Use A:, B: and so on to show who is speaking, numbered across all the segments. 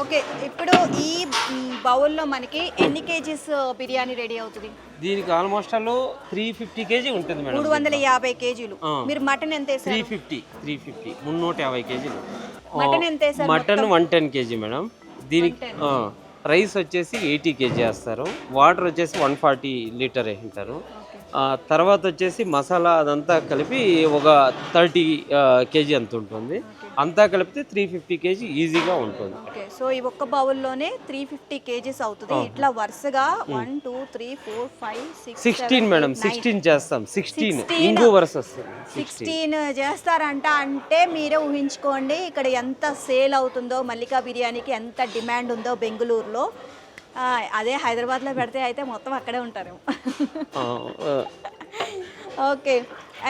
A: Okay ఇప్పుడు ఈ బౌల్లో మనకి ఎన్ని కేజీస్ బిర్యానీ రెడీ అవుతుంది?
B: దీనికి almost all three fifty kg ఉంటుంది మేడం
A: మూడు వందల యాభై కేజీలు. మీరు మటన్ ఎంత
B: త్రీ ఫిఫ్టీ త్రీ ఫిఫ్టీ మున్నూట యాభై కేజీలు
A: మటన్ ఎంత
B: mutton one ten KG madam. దీనికి రైస్ వచ్చేసి ఎయిటీ కేజీ వేస్తారు. వాటర్ వచ్చేసి వన్ ఫార్టీ లీటర్ వేసింటారు ఆ, తర్వాత వచ్చేసి మసాలా అదంతా కలిపి ఒక థర్టీ కేజీ అంత ఉంటుంది. అంతా కలిపితే త్రీ ఫిఫ్టీ కేజీ ఈజీగా ఉంటుంది.
A: ఓకే సో ఈ ఒక్క బౌల్లోనే త్రీ ఫిఫ్టీ కేజీస్ అవుతుంది. ఇట్లా వరుసగా one two three four five six
B: sixteen madam sixteen చేస్తాం. సిక్స్టీన్ ఇంగు వరుస వస్తుంది.
A: సిక్స్టీన్ చేస్తారంట. అంటే మీరే ఊహించుకోండి ఇక్కడ ఎంత సేల్ అవుతుందో మల్లికా బిర్యానీకి ఎంత డిమాండ్ ఉందో బెంగళూరులో. అదే హైదరాబాద్లో పెడితే అయితే మొత్తం అక్కడే ఉంటారు ఓకే.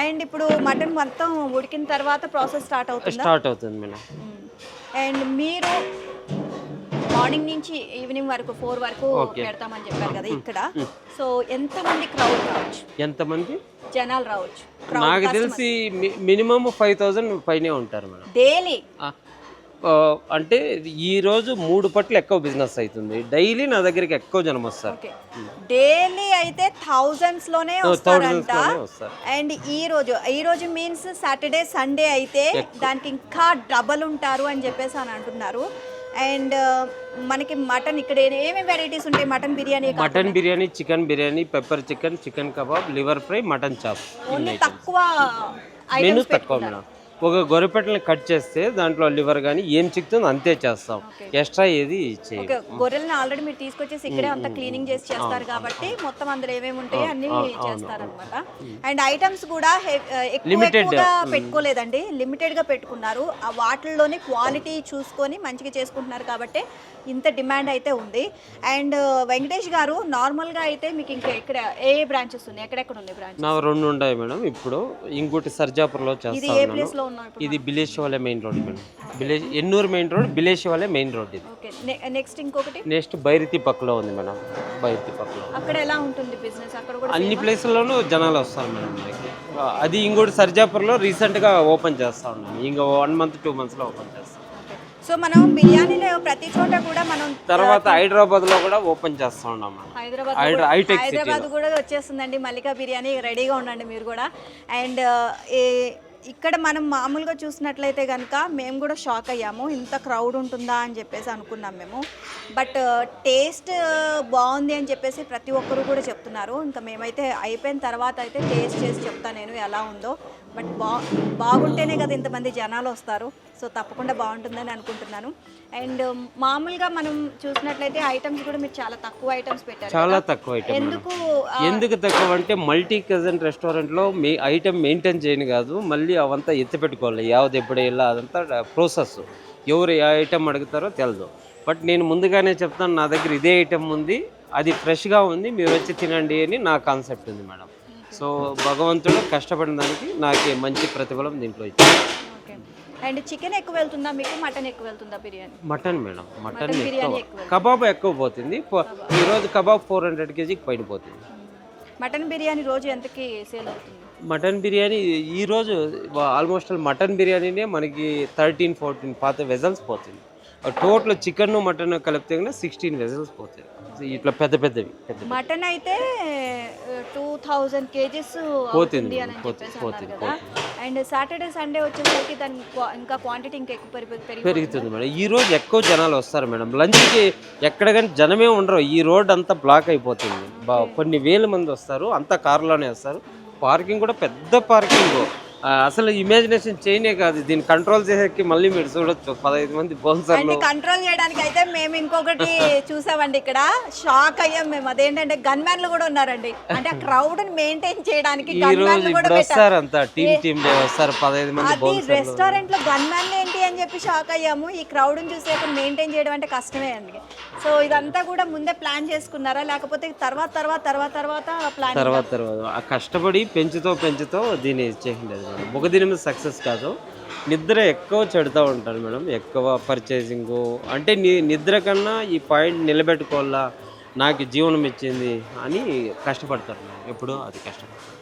A: అండ్ ఇప్పుడు మటన్ మొత్తం ఉడికిన తర్వాత ప్రాసెస్ స్టార్ట్ అవుతుందా?
B: స్టార్ట్ అవుతుంది మేడం.
A: అండ్ మీరు మార్నింగ్ నుంచి ఈవినింగ్ వరకు ఫోర్ వరకు పెడతామని చెప్పారు కదా ఇక్కడ. సో ఎంతమంది క్రౌడ్ రావచ్చు?
B: ఎంతమంది
A: జనాలు రావచ్చు.
B: నాకు తెలిసి మినిమం ఫైవ్ థౌజండ్ పైనే ఉంటారు మేడం.
A: డైలీ.
B: అంటే ఈ రోజు మూడు పట్లు ఎక్కువ బిజినెస్ అవుతుంది. డైలీ నా దగ్గరికి ఎక్కువ జనం వస్తారు.
A: డైలీ అయితే థౌజండ్స్లోనే వస్తారంట. అండ్ ఈ రోజు ఈ రోజు మీన్స్ సాటర్డే సండే అయితే దానికి ఇంకా డబల్ ఉంటారు అని చెప్పేసి అని అంటున్నారు. అండ్ మనకి మటన్ ఇక్కడ ఏమేమి వెరైటీస్ ఉంటాయి? Mutton biryani
B: mutton biryani chicken biryani pepper chicken chicken kebab liver fry mutton chop
A: తక్కువ ఐటమ్స్
B: తక్కువ మేడం. ఒక గొర్రెపెట్టని కట్ చేస్తే దాంట్లో లివర్ కానీ ఏం చిక్కుతుందో అంతే చేస్తాం. ఎక్స్ట్రా ఏది చేయం
A: గొర్రెలను ఆల్రెడీ మీరు తీసుకొచ్చేసి ఇక్కడే అంతా క్లీనింగ్ చేసి చేస్తారు కాబట్టి మొత్తం అందులో ఏమేమి ఉంటాయో అన్ని చేస్తారనమాట అండ్ ఐటమ్స్ కూడా ఎక్కువగా పెట్టుకోలేదండి. లిమిటెడ్గా పెట్టుకున్నారు. ఆ వాటిల్లోనే క్వాలిటీ చూసుకొని మంచిగా చేసుకుంటున్నారు కాబట్టి ఇంత డిమాండ్ అయితే ఉంది. అండ్ వెంకటేష్ గారు నార్మల్గా అయితే మీకు ఇంకా ఇక్కడ ఏ బ్రాంచెస్ ఉన్నాయి? ఎక్కడెక్కడ ఉన్నాయి బ్రాంచ్
B: నా రెండు ఉన్నాయి మేడం. ఇప్పుడు ఇంకోటి సర్జాపూర్లో
A: ఇది
B: చేస్తా
A: లో
B: ఇది బిలేషివాలే మెయిన్ రోడ్ మేడం. బిలేష్ Ennore main road Bileshivale main road ఇది.
A: ఓకే నెక్స్ట్ ఇంకొకటి?
B: నెక్స్ట్ బైరతి పక్కలో ఉంది మేడం. బైరతి పక్కలో
A: అక్కడ ఎలా ఉంటుంది బిజినెస్? అక్కడ కూడా
B: అన్ని ప్లేసుల్లోనూ జనాలు వస్తారు మేడం మనకి. అది ఇంకోటి సర్జాపూర్లో రీసెంట్గా ఓపెన్ చేస్తా ఉన్నాం. ఇంకా వన్ మంత్ టూ మంత్స్లో ఓపెన్ చేస్తాం
A: సో మనం బిర్యానీలో ప్రతి చోట కూడా మనం
B: తర్వాత హైదరాబాద్లో కూడా ఓపెన్ చేస్తా ఉన్నాం
A: హైదరాబాద్ హైదరాబాద్ కూడా వచ్చేస్తుందండి. మల్లికా బిర్యానీ రెడీగా ఉండండి మీరు కూడా. అండ్ ఇక్కడ మనం మామూలుగా చూసినట్లయితే కనుక మేము కూడా షాక్ అయ్యాము. ఇంత క్రౌడ్ ఉంటుందా అని చెప్పేసి అనుకున్నాం మేము. బట్ టేస్ట్ బాగుంది అని చెప్పేసి ప్రతి ఒక్కరు కూడా చెప్తున్నారు. ఇంకా మేమైతే అయిపోయిన తర్వాత అయితే టేస్ట్ చేసి చెప్తాను నేను ఎలా ఉందో. బట్ బా బాగుంటేనే కదా ఇంతమంది జనాలు వస్తారు. సో తప్పకుండా బాగుంటుందని అనుకుంటున్నాను. అండ్ మామూలుగా మనం చూసినట్లయితే ఐటమ్స్ కూడా మీరు చాలా తక్కువ ఐటమ్స్ పెట్టారు
B: చాలా. తక్కువ
A: ఎందుకు
B: ఎందుకు తక్కువ అంటే మల్టీ కజన్ రెస్టారెంట్లో మీ ఐటమ్ మెయింటైన్ చేయను కాదు. మళ్ళీ అవంతా ఎత్తి పెట్టుకోవాలి యావది ఎప్పుడు వెళ్ళా అదంతా ప్రాసెస్ ఎవరు ఏ ఐటమ్ అడుగుతారో తెలియదు బట్ నేను ముందుగానే చెప్తాను నా దగ్గర ఇదే ఐటమ్ ఉంది. అది ఫ్రెష్గా ఉంది మీరు వచ్చి తినండి అని నా కాన్సెప్ట్ ఉంది మేడం. సో భగవంతుడు కష్టపడిన దానికి నాకు మంచి ప్రతిఫలం దీంట్లో ఇచ్చారు
A: ఓకే. అండ్ చికెన్ ఎక్కువ వెళ్తుందా మీకు? మటన్ ఎక్కువ వెళ్తుందా biryani?
B: Mutton madam mutton
A: biryani
B: ఎక్కువ కబాబ్ ఎక్కువ పోతుంది. ఈరోజు కబాబ్ ఫోర్ హండ్రెడ్ కేజీకి పైన పోతుంది.
A: మటన్ బిర్యానీ రోజు ఎంతకి సేల్ అవుతుంది?
B: మటన్ బిర్యానీ ఈరోజు ఆల్మోస్ట్ మటన్ బిర్యానీనే మనకి థర్టీన్ ఫోర్టీన్ పాత వెజల్స్ పోతుంది టోటల్ చికెన్ మటన్ కలిపితే కన్నా సిక్స్టీన్ వెజల్స్ పోతాయి. ఇట్లా పెద్ద పెద్దవి పెద్ద
A: మటన్ అయితే టూ థౌజండ్ కేజీస్
B: పోతుంది, పోతుంది,
A: అండ్ సాటర్డే సండే వచ్చేసరికి దాని ఇంకా క్వాంటిటీ ఇంకా ఎక్కువ పెరిగి పెరిగి
B: పెరుగుతుంది మేడం. ఈ రోజు ఎక్కువ జనాలు వస్తారు మేడం. లంచ్కి ఎక్కడ కానీ జనమే ఉండరు. ఈ రోడ్ అంతా బ్లాక్ అయిపోతుంది. కొన్ని వేల మంది వస్తారు. అంతా కారులోనే వస్తారు. పార్కింగ్ కూడా పెద్ద పార్కింగ్. అసలు ఇమాజినేషన్ చేయనే కాదు. దీన్ని కంట్రోల్ చేసేకి మళ్ళీ మీరు చూడొచ్చు. పదహైదు మంది బౌన్సర్లు
A: కంట్రోల్ చేయడానికి అయితే మేము ఇంకొకటి చూసామండి ఇక్కడ. షాక్ అయ్యాం మేము. అదేంటంటే గన్ మ్యాన్లు కూడా ఉన్నారండి. అంటే ఆ క్రౌడ్ మెయింటైన్ చేయడానికి
B: ఈ
A: గన్
B: రోజు
A: మ్యాన్లు కూడా
B: ఇప్పుడు
A: పెట్టారు.
B: వస్తారు అంతా టీమ్ టీమ్ వస్తారు. పదహైదు మంది
A: అది
B: బౌన్సర్లు
A: రెస్టారెంట్లో గన్ మ్యాన్లు ఏంటి అని చెప్పి షాక్ అయ్యాము. ఈ క్రౌడ్ చూసే మెయింటైన్ చేయడం అంటే కష్టమే అండి. సో ఇదంతా కూడా ముందే ప్లాన్ చేసుకున్నారా? లేకపోతే తర్వాత తర్వాత తర్వాత తర్వాత ప్లాన్
B: తర్వాత తర్వాత. ఆ కష్టపడి పెంచుతో పెంచుతో దీన్ని చేసిండేది మేడం. ఒక దీని మీద సక్సెస్ కాదు. నిద్ర ఎక్కువ చెడుతూ ఉంటాను మేడం. ఎక్కువ పర్చేసింగ్ అంటే నీ నిద్ర కన్నా ఈ పాయింట్ నిలబెట్టుకోవాలా నాకు జీవనం ఇచ్చింది అని కష్టపడతారు ఎప్పుడూ అది కష్టపడతారు.